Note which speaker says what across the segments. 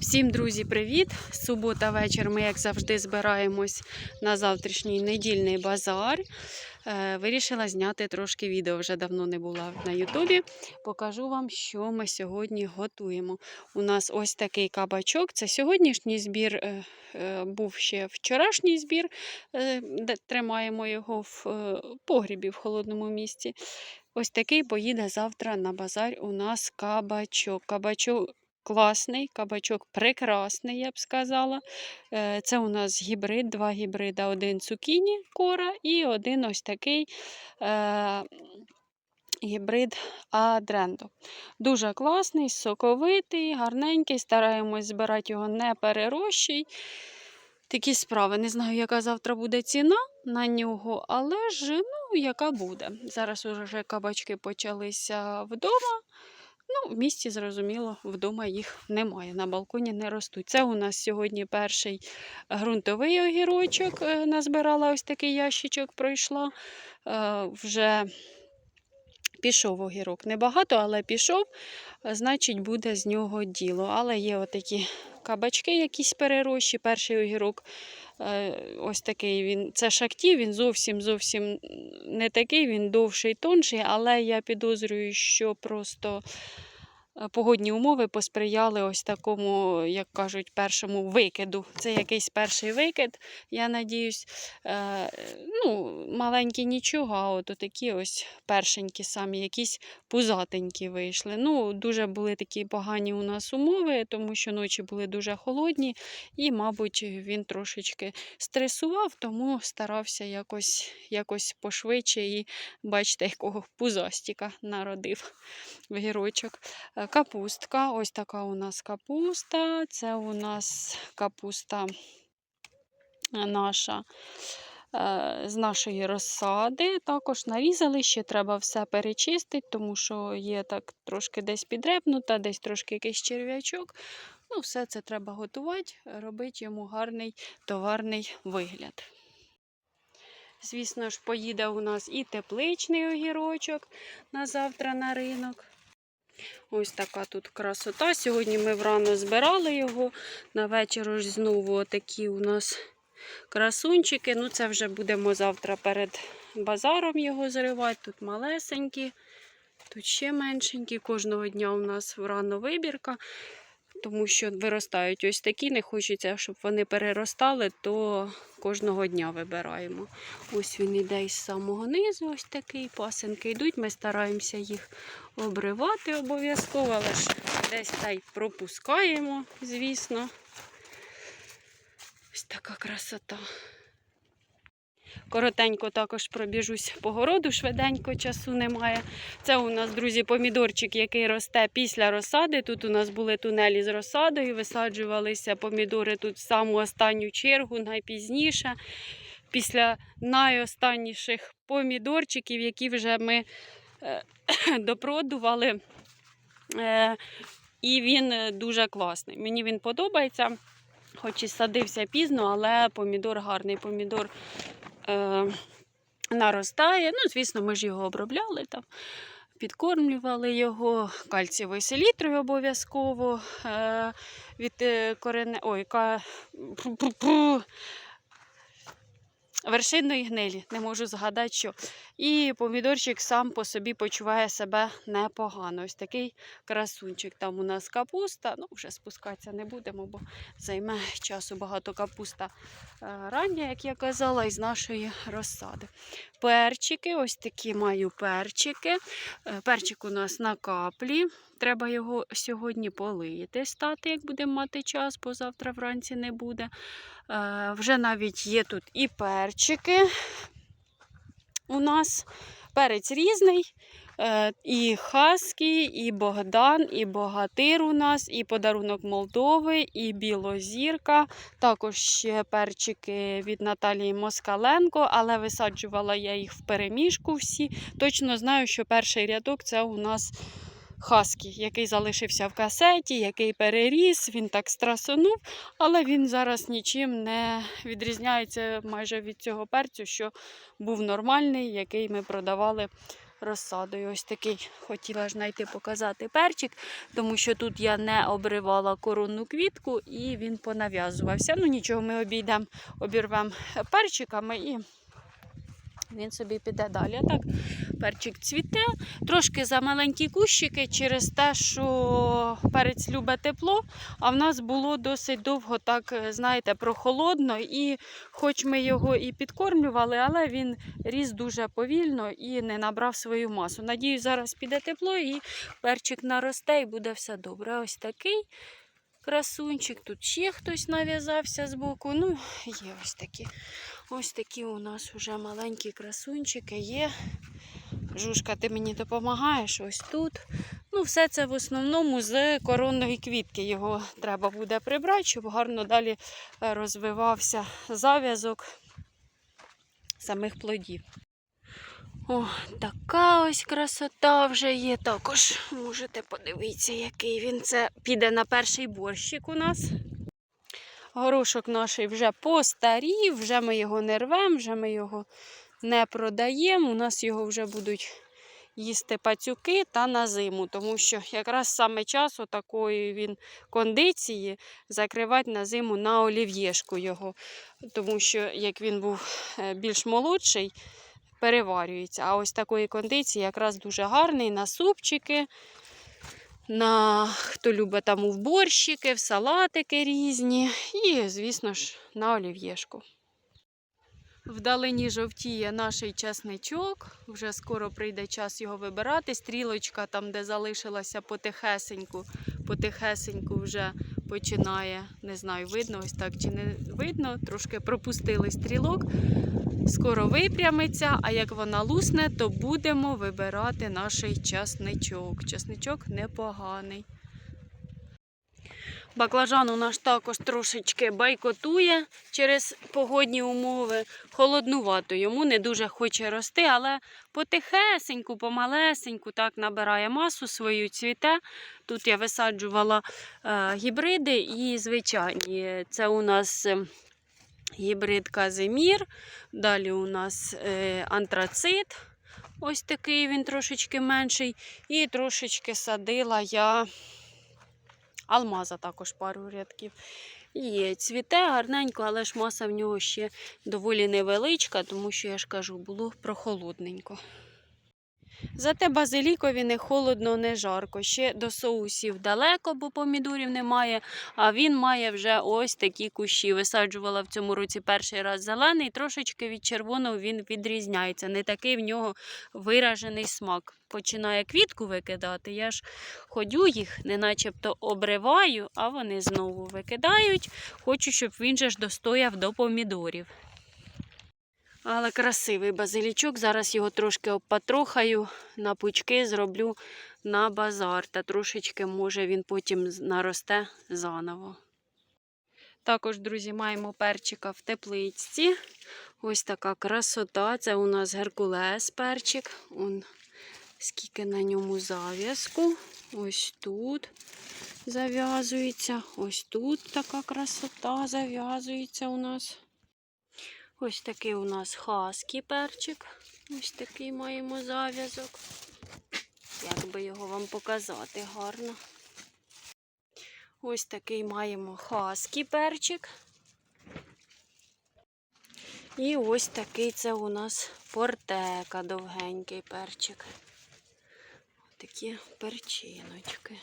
Speaker 1: Всім, друзі, привіт! Субота вечір. Ми, як завжди, збираємось на завтрашній недільний базар. Е, Вирішила зняти трошки відео. Вже давно не була на Ютубі. Покажу вам, що ми сьогодні готуємо. У нас ось такий кабачок. Це сьогоднішній збір. е, е, Був ще вчорашній збір, тримаємо його в погрібі в холодному місці. Ось такий поїде завтра на базар у нас кабачок. Кабачок класний, кабачок прекрасний, я б сказала. Е, Це у нас гібрид, два гібрида, один цукіні кора і один ось такий е, гібрид Адрендо. Дуже класний, соковитий, гарненький. Стараємось збирати його не перерощий. Такі справи. Не знаю, яка завтра буде ціна на нього, але ж ну, яка буде. Зараз уже кабачки почалися вдома. В місті, зрозуміло, вдома їх немає, на балконі не ростуть. Це у нас сьогодні перший ґрунтовий огірочок. е, Назбирала ось такий ящичок, пройшла. Е, Вже пішов огірок. Небагато, але пішов, значить, буде з нього діло. Але є отакі кабачки, якісь перерощі. Перший огірок е, ось такий він. Це шакті, він зовсім зовсім не такий, він довший, тонший, але я підозрюю, що просто. Е, Погодні умови посприяли ось такому, як кажуть, першому викиду. Це якийсь перший викид, я надіюсь. Е, ну, маленькі нічого, а от такі ось першенькі самі, якісь пузатенькі вийшли. Ну, дуже були такі погані у нас умови, тому що ночі були дуже холодні, і, мабуть, він трошечки стресував, тому старався якось, якось пошвидше і бачите, якого пузастіка народив вгірочок. Капустка, ось така у нас капуста. Це у нас капуста наша е, з нашої розсади. Також нарізали, ще треба все перечистити, тому що є так трошки десь підрепнута, десь трошки якийсь черв'ячок. Ну, все це треба готувати, робити йому гарний товарний вигляд. Звісно ж, поїде у нас і тепличний огірочок на завтра на ринок. Ось така тут красота. Сьогодні ми врано збирали його. На вечір ось знову такі у нас красунчики. Ну, це вже будемо завтра перед базаром його зривати. Тут малесенькі, тут ще меншенькі. Кожного дня у нас врано вибірка. Тому що виростають ось такі, не хочеться, щоб вони переростали, то кожного дня вибираємо. Ось він іде із самого низу, ось такий. Пасенки йдуть. Ми стараємося їх обривати обов'язково, але ж десь та й пропускаємо, звісно. Ось така красота. Коротенько також пробіжусь по городу, швиденько часу немає. Це у нас, друзі, помідорчик, який росте після розсади. Тут у нас були тунелі з розсадою, висаджувалися помідори тут в саму останню чергу, найпізніше. Після найостанніших помідорчиків, які вже ми е, допродували. Е, і він е, дуже класний. Мені він подобається. Хоч і садився пізно, але помідор гарний. Помідор е, наростає. Ну, звісно, ми ж його обробляли там, підкормлювали його кальцієвою селітрою обов'язково. Е, від е, корене... Ой, ка... Вершинної гнилі, не можу згадати, що. І помідорчик сам по собі почуває себе непогано. Ось такий красунчик. Там у нас капуста. Ну, вже спускатися не будемо, бо займе часу багато капуста е, рання, як я казала, із нашої розсади. Перчики, ось такі маю перчики. Е, Перчик у нас на каплі. Треба його сьогодні полити, стати, як будемо мати час, бо завтра вранці не буде. Е, Вже навіть є тут і перчики у нас. Перець різний. Е, І Хаски, і Богдан, і Богатир у нас, і подарунок Молдови, і Білозірка. Також ще перчики від Наталії Москаленко, але висаджувала я їх в переміжку всі. Точно знаю, що перший рядок це у нас Хаскі, який залишився в касеті, який переріс, він так страсонув, але він зараз нічим не відрізняється майже від цього перцю, що був нормальний, який ми продавали розсадою. Ось такий хотіла ж знайти показати перчик, тому що тут я не обривала коронну квітку і він понав'язувався. Ну нічого, ми обійдемо, обірвемо перчиками і він собі піде далі. Так, перчик цвіте. Трошки за маленькі кущики через те, що перець любить тепло, а в нас було досить довго так, знаєте, прохолодно. І хоч ми його і підкормлювали, але він ріс дуже повільно і не набрав свою масу. Надію, зараз піде тепло і перчик наросте і буде все добре. Ось такий. Красунчик, тут ще хтось нав'язався з боку. Ну, є ось такі. Ось такі у нас вже маленькі красунчики є. Жушка, ти мені допомагаєш ось тут. Ну, все це в основному з коронної квітки. Його треба буде прибрати, щоб гарно далі е, розвивався зав'язок самих плодів. О, така ось красота вже є. Також можете подивитися, який він це піде на перший борщик у нас. Горошок наш вже постарів, вже ми його не рвемо, вже ми його не продаємо. У нас його вже будуть їсти пацюки та на зиму, тому що якраз саме час такої він кондиції закривати на зиму на олів'єшку його. Тому що як він був е, більш молодший, переварюється. А ось такої кондиції якраз дуже гарний на супчики. На хто любить там у борщики, в салатики різні. І, звісно ж, на олів'єшку. Вдалині жовтіє наш часничок. Вже скоро прийде час його вибирати. Стрілочка, там, де залишилася потихесеньку, потихесеньку вже починає. Не знаю, видно ось так чи не видно. Трошки пропустили стрілок. Скоро випрямиться, а як вона лусне, то будемо вибирати наш часничок. Часничок непоганий. Баклажан у нас також трошечки байкотує через погодні умови. Холоднувато йому не дуже хоче рости, але потихесеньку, помалесеньку так набирає масу свою цвіте. Тут я висаджувала е, гібриди і звичайні. Це у нас е, гібрид Казимір. Далі у нас е, антрацит. Ось такий він трошечки менший. І трошечки садила я алмаза також пару рядків. Є, цвіте гарненько, але ж маса в нього ще доволі невеличка, тому що, я ж кажу, було прохолодненько. Зате базилікові не холодно, не жарко. Ще до соусів далеко, бо помідорів немає. А він має вже ось такі кущі. Висаджувала в цьому році перший раз зелений, трошечки від червоного він відрізняється. Не такий в нього виражений смак. Починає квітку викидати. Я ж ходю їх, не начебто обриваю, а вони знову викидають. Хочу, щоб він же ж достояв до помідорів. Але красивий базилічок. Зараз його трошки обпатрохаю, на пучки зроблю на базар. Та трошечки, може, він потім наросте заново. Також, друзі, маємо перчика в тепличці. Ось така красота. Це у нас Геркулес перчик. Он, скільки на ньому зав'язку. Ось тут зав'язується. Ось тут така красота зав'язується у нас. Ось такий у нас хаски перчик. Ось такий маємо зав'язок. Як би його вам показати гарно. Ось такий маємо хаски перчик. І ось такий це у нас портека довгенький перчик. Такі перчиночки.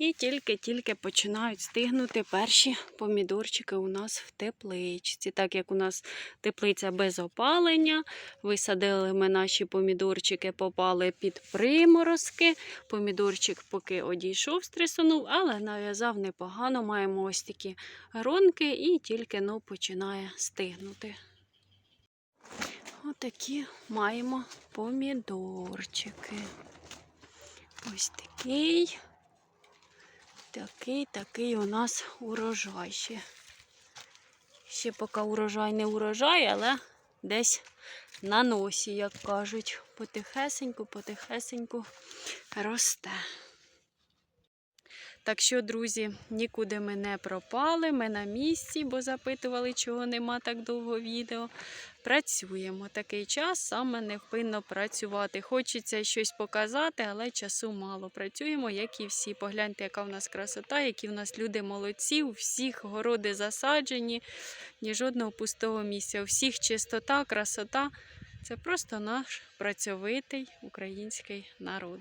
Speaker 1: І тільки-тільки починають стигнути перші помідорчики у нас в тепличці. Так як у нас теплиця без опалення, висадили ми наші помідорчики, попали під приморозки. Помідорчик поки одійшов, стресонув, але нав'язав непогано. Маємо ось такі гронки і тільки ну, починає стигнути. Отакі маємо помідорчики. Ось такий. Такий, такий у нас урожай ще. Ще поки урожай не урожай, але десь на носі, як кажуть, потихесеньку, потихесеньку росте. Так що, друзі, нікуди ми не пропали, ми на місці, бо запитували, чого нема так довго відео. Працюємо. Такий час саме невпинно працювати. Хочеться щось показати, але часу мало. Працюємо, як і всі. Погляньте, яка в нас красота, які в нас люди молодці, у всіх городи засаджені, ні жодного пустого місця. У всіх чистота, красота. Це просто наш працьовитий український народ.